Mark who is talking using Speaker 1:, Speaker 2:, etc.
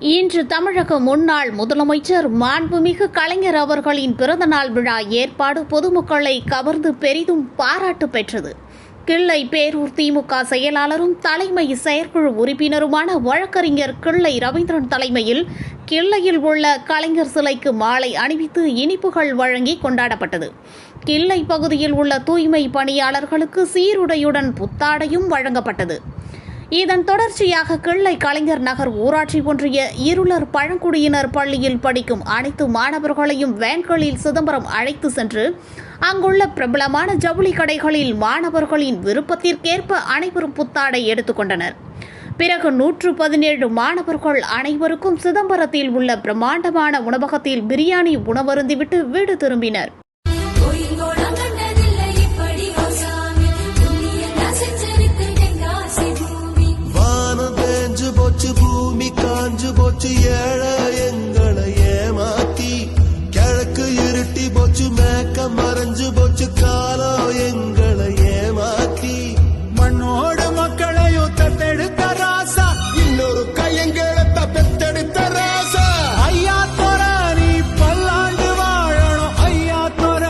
Speaker 1: இன்று தமிழக முன்னாள் முதலமைச்சர் மாண்புமிகு கலைஞர் அவர்களின் பிறந்தநாள் விழா ஏற்பாடு பொதுமக்களை கவர்ந்து பெரிதும் பாராட்டு பெற்றது. கிள்ளை பேரூர் திமுக செயலாளரும் தலைமை செயற்குழு உறுப்பினருமான வழக்கறிஞர் கிள்ளை ரவீந்திரன் தலைமையில் கிள்ளையில் உள்ள கலைஞர் சிலைக்கு மாலை அணிவித்து இனிப்புகள் வழங்கி கொண்டாடப்பட்டது. கிள்ளை பகுதியில் உள்ள தூய்மை பணியாளர்களுக்கு சீருடையுடன் புத்தாடையும் வழங்கப்பட்டது. இதன் தொடர்ச்சியாக கிள்ளை கலைஞர் நகர் ஊராட்சி ஒன்றிய இருளர் பழங்குடியினர் பள்ளியில் படிக்கும் அனைத்து மாணவர்களையும் வேன்களில் சிதம்பரம் அழைத்து சென்று அங்குள்ள பிரபலமான ஜவுளி கடைகளில் மாணவர்களின் விருப்பத்திற்கேற்ப அனைவரும் புத்தாடை எடுத்துக்கொண்டனர் பிறகு நூற்று பதினேழு மாணவர்கள் அனைவருக்கும் சிதம்பரத்தில் உள்ள பிரம்மாண்டமான உணவகத்தில் பிரியாணி உணவருந்திவிட்டு வீடு திரும்பினர்.